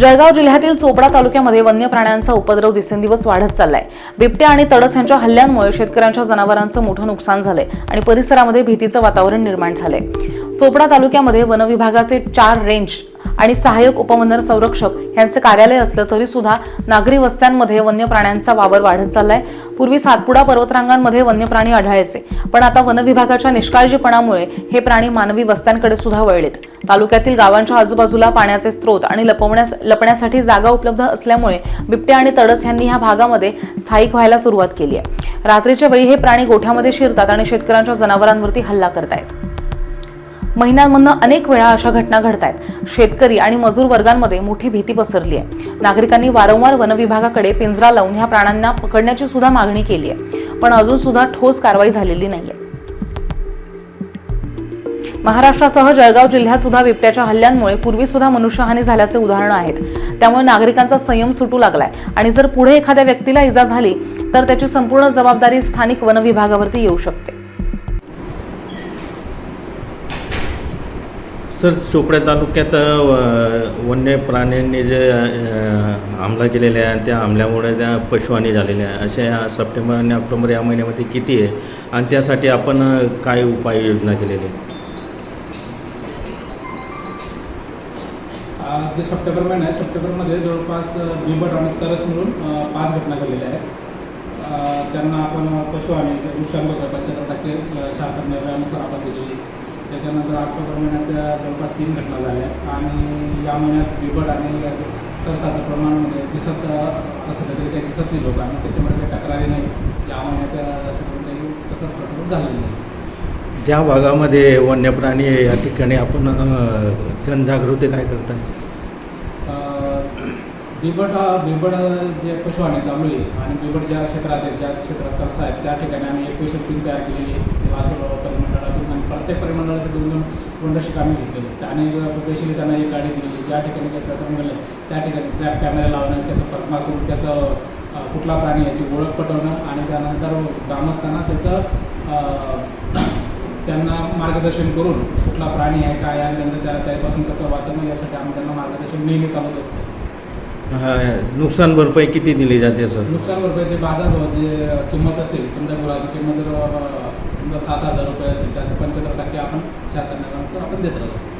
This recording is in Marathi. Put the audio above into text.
जळगाव जिल्ह्यातील चोपडा तालुक्यामध्ये वन्य प्राण्यांचा उपद्रव दिवसेंदिवस वाढत चाललाय. बिबट्या आणि तडस यांच्या हल्ल्यांमुळे शेतकऱ्यांच्या जनावरांचं मोठं नुकसान झालंय आणि परिसरामध्ये भीतीचं वातावरण निर्माण झालंय. चोपडा तालुक्यामध्ये वनविभागाचे चार रेंज आणि सहाय्यक उपवनर संरक्षक यांचे कार्यालय असलं तरी सुद्धा नागरी वस्त्यांमध्ये वन्य प्राण्यांचा वावर वाढत चाललाय. पूर्वी सातपुडा पर्वतरांगांमध्ये वन्य प्राणी आढळायचे पण आता वनविभागाच्या निष्काळजीपणामुळे हे प्राणी मानवी वस्त्यांकडे सुद्धा वळलेत. तालुक्यातील गावांच्या आजूबाजूला पाण्याचे स्रोत आणि लपवण्यास लपण्यासाठी जागा उपलब्ध असल्यामुळे बिबट्या आणि तडस यांनी ह्या भागामध्ये स्थायिक व्हायला सुरुवात केली आहे. रात्रीच्या वेळी हे प्राणी गोठ्यामध्ये शिरतात आणि शेतकऱ्यांच्या जनावरांवरती हल्ला करतायत. महिन्यांमधनं अनेक वेळा अशा घटना घडतायत. शेतकरी आणि मजूर वर्गांमध्ये मोठी भीती पसरली आहे नागरिकांनी वारंवार वनविभागाकडे पिंजरा लावून ह्या प्राण्यांना पकडण्याची सुद्धा मागणी केली आहे पण अजून सुद्धा ठोस कारवाई झालेली नाहीये. महाराष्ट्रासह जळगाव जिल्ह्यात सुद्धा बिबट्याच्या हल्ल्यांमुळे पूर्वी सुद्धा मनुष्यहानी झाल्याचे उदाहरण आहेत. त्यामुळे नागरिकांचा संयम सुटू लागलाय. आणि जर पुढे एखाद्या व्यक्तीला इजा झाली तर त्याची संपूर्ण जबाबदारी स्थानिक वनविभागावरती येऊ शकते. सर चोपड्या तालुक्यात वन्य प्राण्यांनी जे हमला केलेला आहे त्या हमल्यामुळे त्या पशुहानी झालेल्या आहे. अशा या सप्टेंबर आणि ऑक्टोबर या महिन्यामध्ये किती आहे? आणि त्यासाठी आपण काय उपाययोजना केलेली आहे? जे सप्टेंबर महिना आहे सप्टेंबरमध्ये जवळपास अ, बिबट आणि तरस मिळून पाच घटना घडलेल्या आहेत. त्यांना आपण पशु आणि ते नुकसान पंच्याहत्तर टक्के अ, शासन आपण दिलेली त्याच्यानंतर ऑक्टोबर महिन्यात त्या जवळपास तीन घटना झाल्या. आणि या महिन्यात बिबट आणि तरसाचं प्रमाण म्हणजे दिसत असं तरी काही दिसत नाही लोकांना त्याच्यामुळे काही तक्रारी नाही. या महिन्यात अ, जास्त करून काही तसंच प्रकार झालेलं नाही. ज्या भागामध्ये वन्य प्राणी आहे या ठिकाणी आपण जनजागृती काय करताय? बिबट हा बिबट जे पशु आणि चालू आहे आणि बिबट ज्या क्षेत्रात आहेत ज्या क्षेत्रात कसा आहे त्या ठिकाणी आम्ही एकवीस टीम तयार केलेली आहे. प्रत्येक परिमंडळात दोन दोन वंडरशिप आम्ही घेतलेली आणि स्पेशली त्यांना एक गाडी दिलेली ज्या ठिकाणी काही प्रकरण घडलं त्या ठिकाणी ट्रॅप कॅमेरा लावणं त्याचा परिणाम करून त्याचं कुठला प्राणी याची ओळख पटवणं आणि त्यानंतर ग्रामस्थांना त्याचं त्यांना मार्गदर्शन करून कुठला प्राणी आहे काय आहे आणि त्यांचं त्या त्यापासून कसं वाचणं यासाठी आम्ही त्यांना मार्गदर्शन नेहमी चालत असतो. नुकसान भरपाई किती दिली जाते सर? नुकसान भरपाईचे बाजारभाव जे किंमत असेल समजा गुळाची किंमत जर अ, समजा सात हजार रुपये असेल त्याचं पंच्याहत्तर टक्के आपण शासनानुसार आपण देत राहतो.